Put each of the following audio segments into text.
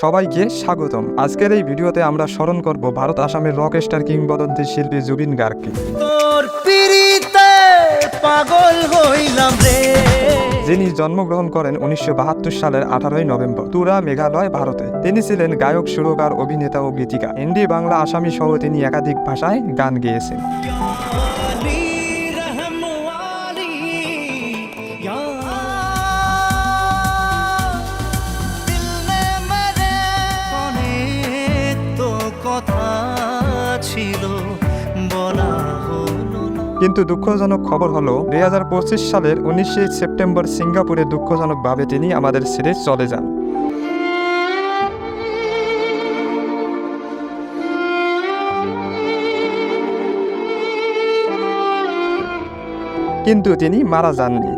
সবাইকে স্বাগতম। আজকের এই ভিডিওতে আমরা স্মরণ করব ভারত আসামের রক স্টার কিংবদন্তি শিল্পী জুবিন গার্গকে। পাগল হইলাম রে। যিনি জন্মগ্রহণ করেন উনিশশো বাহাত্তর সালের আঠারোই নভেম্বর তুরা মেঘালয় ভারতে। তিনি ছিলেন গায়ক সুরকার অভিনেতা ও গীতিকা হিন্দি বাংলা আসামি সহ তিনি একাধিক ভাষায় গান গেয়েছেন। ছিল বলা কিন্তু দুঃখজনক খবর হলো দুই হাজার পঁচিশ সালের উনিশে সেপ্টেম্বর সিঙ্গাপুরে দুঃখজনকভাবে তিনি আমাদের ছেড়ে চলে যান। কিন্তু তিনি মারা যাননি।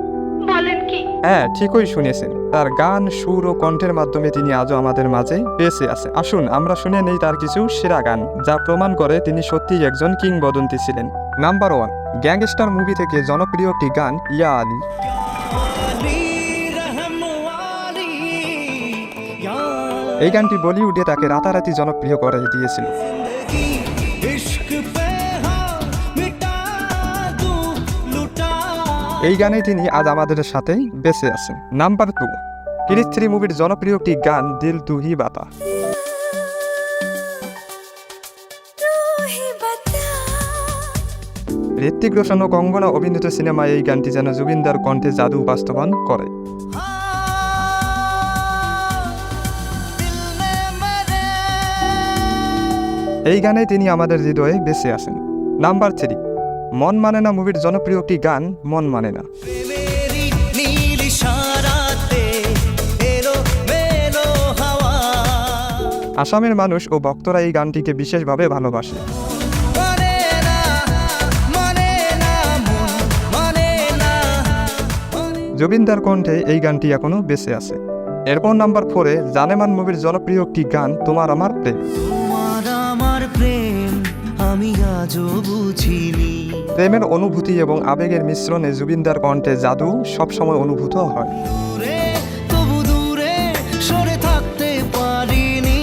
হ্যাঁ ঠিকই শুনেছেন। তার গান, সুর ও কণ্ঠের মাধ্যমে তিনি আজও আমাদের মাঝে বেঁচে আছে। আসুন, আমরা শুনে নেই তার কিছু সেরা গান, যা প্রমাণ করে তিনি সত্যিই একজন কিংবদন্তি ছিলেন। নাম্বার ওয়ান গ্যাংস্টার মুভি থেকে জনপ্রিয় একটি গান, ইয়া আলী। এই গানটি বলিউডে তাকে রাতারাতি জনপ্রিয় করে দিয়েছিল। এই গানে তিনি আজ আমাদের সাথে বেঁচে আছেন। নাম্বার টু কিরিজ থ্রি মুভির জনপ্রিয় একটি গান, দিল তুহি বাতা। ঋত্বিক রোশন ও কঙ্গনা অভিনীত সিনেমায় এই গানটি যেন জুবিনদার কণ্ঠে জাদু বাস্তবায়ন করে। এই গানে তিনি আমাদের হৃদয়ে বেঁচে আছেন। নাম্বার থ্রি মন মানে না মুভির জনপ্রিয় একটি গান মন মানে না। আসামের মানুষ ও ভক্তরা এই গানটিকে বিশেষভাবে ভালোবাসে। জুবিনদার কণ্ঠে এই গানটি এখনও বেঁচে আছে। এরপর নাম্বার ফোরে জানেমান মুভির জনপ্রিয় একটি গান তোমার আমার প্রেম। আমি আজও বুঝিনি। প্রেমের অনুভূতি এবং আবেগের মিশ্রণে জুবিনদার কণ্ঠে জাদু সবসময় অনুভূত হয়। দূরে তবু দূরে সরে থাকতে পারিনি।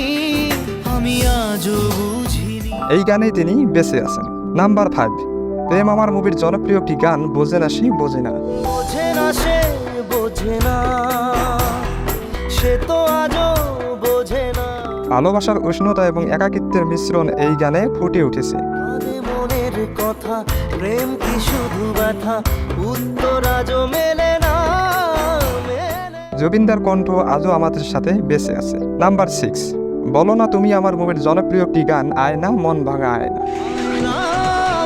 আমি আজও বুঝিনি। এই গানেই তিনি বেঁচে আছেন। Number five. প্রেম আমার মুভির জনপ্রিয় একটি গান বোঝে না সে বোঝে না। বোঝে না সে বোঝে না। সে তো আজও ভালোবাসার উষ্ণতা এবং একাকিত্বের মিশ্রণ এই গানে ফুটে উঠেছে। কথা প্রেম কি শুধু ব্যথা? উত্তর আজও মেলে না জুবিনদার কণ্ঠ আজও আমাদের সাথে বেঁচে আছে। নাম্বার সিক্স বলো না তুমি আমার মুভির জনপ্রিয় একটি গান আয়না মন ভাঙা আয়না। না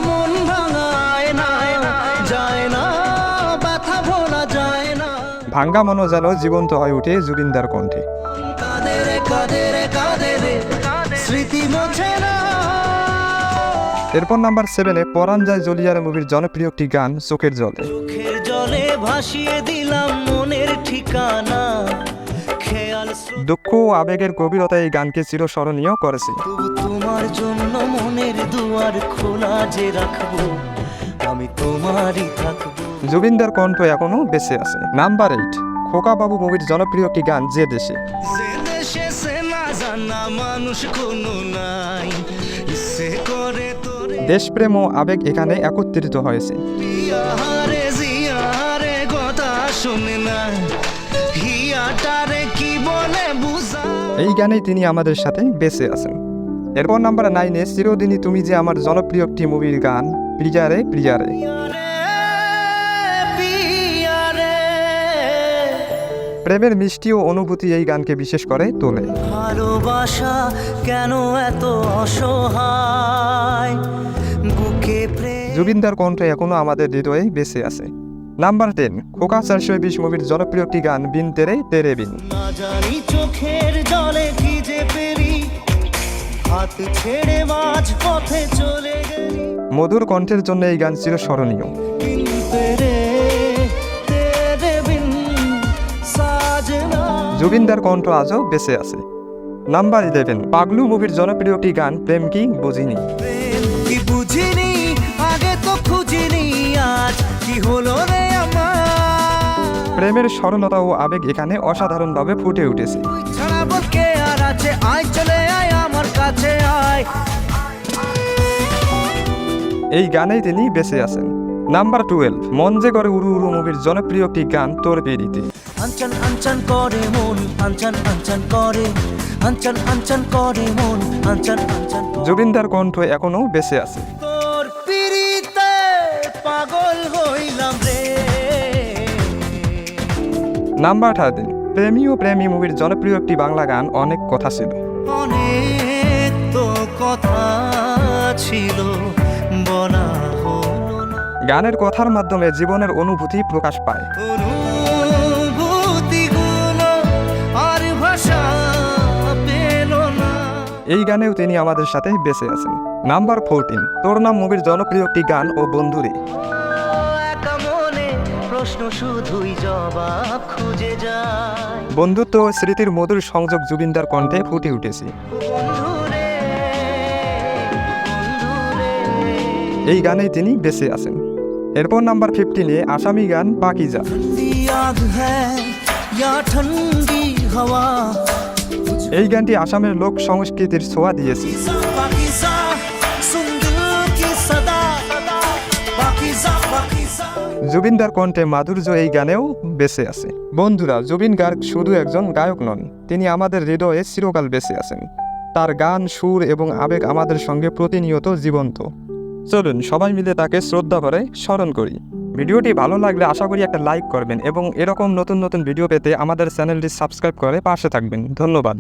মন ভাঙায় না যায় না। ভাঙ্গা মনো যেন জীবন্ত হয়ে ওঠে জুবিনদার কণ্ঠে। স্মৃতি মোছে না। এরপর নাম্বার সেভেনে পরাণ যায় জলিয়ার মুভির জনপ্রিয় একটি গান চোখের জলে। চোখের জলে ভাসিয়ে দিলাম মনের ঠিকানা। দুঃখ ও আবেগের গভীরতা এই গানকে চিরস্মরণীয় করেছে। তোমার জন্য মনের দুয়ার খোলা যে রাখব আমি তোমারই থাকব। জুবিনদার কণ্ঠ এখনও বেঁচে আছে। নাম্বার এইট খোকা বাবু মুভির জনপ্রিয় একটি গান যে দেশে না জানা মানুষ কোনো নাই। ইচ্ছে করে তোরে দেশপ্রেম ও আবেগ এখানে একত্রিত হয়েছে। জিয়ারে কথা শুনে না। হিয়াটারে কি বলে বুঝা? এই গানেই তিনি আমাদের সাথে বেঁচে আছেন। এরপর নাম্বার নাইনে চিরদিনই তুমি যে আমার জনপ্রিয় একটি মুভির গান প্রিয়ারে প্রিয়ারে প্রেমের মিষ্টি ও অনুভূতি এই গানকে বিশেষ করে তোলে। ভালোবাসা কেন এত অসহায়? বুকে জুবিনদার কণ্ঠ এখনও আমাদের হৃদয়ে বেঁচে আছে। নাম্বার টেন খোকা চারশো বিশ মুভির জনপ্রিয় একটি গান বিন তেরে তেরে বিন। চোখের জলে ভিজে পেরি হাত ছেড়ে মাঝ পথে চলে মধুর কণ্ঠের জন্য এই গান ছিল স্মরণীয় জুবিনদার কণ্ঠ আজও বেঁচে আছে। নাম্বার ইলেভেন পাগলু মুভির জনপ্রিয় একটি গান প্রেম কি বুঝিনি। বুঝিনি কি হলো প্রেমের সরলতা ও আবেগ এখানে অসাধারণভাবে ফুটে উঠেছে। এই গানেই তিনি বেঁচে আছেন। নাম্বার টুয়েলভ মন যে করে উড়ু উড়ু মুভির জনপ্রিয় একটি গান তোর বেরিতে আনচান আনচান করে মন আনচান আনচান করে আনচান আনচান করে মন আনচান আনচান জুবিনদার কণ্ঠ এখনও বেঁচে আছে। তোর পিড়িতে পাগল হইলাম রে। নাম্বার থার্টিন প্রেমী ও প্রেমী মুভির জনপ্রিয় একটি বাংলা গান অনেক কথা ছিল। অনেক তো কথা ছিল বলা গানের কথার মাধ্যমে জীবনের অনুভূতি প্রকাশ পায়। এই গানেও তিনি আমাদের সাথে বেঁচে আছেন। Number fourteen. তোর নাম মুভির জনপ্রিয় একটি গান ও বন্ধুরে বন্ধুত্ব ও স্মৃতির মধুর সংযোগ জুবিনদার কণ্ঠে ফুটে উঠেছে। এই গানেই তিনি বেঁচে আছেন। এরপর নাম্বার ফিফটিনে আসামি গান পাকিজা। এই গানটি আসামের লোক সংস্কৃতির ছোঁয়া দিয়েছে। জুবিনদার কণ্ঠে মাধুর্য এই গানেও বেঁচে আছে। বন্ধুরা জুবিন গার্গ শুধু একজন গায়ক নন তিনি আমাদের হৃদয়ে চিরকাল বেঁচে আছেন। তার গান সুর এবং আবেগ আমাদের সঙ্গে প্রতিনিয়ত জীবন্ত। চলুন সবাই মিলে তাকে শ্রদ্ধা করে স্মরণ করি। ভিডিওটি ভালো লাগলে আশা করি একটা লাইক করবেন এবং এরকম নতুন নতুন ভিডিও পেতে আমাদের চ্যানেলটি সাবস্ক্রাইব করে পাশে থাকবেন। ধন্যবাদ।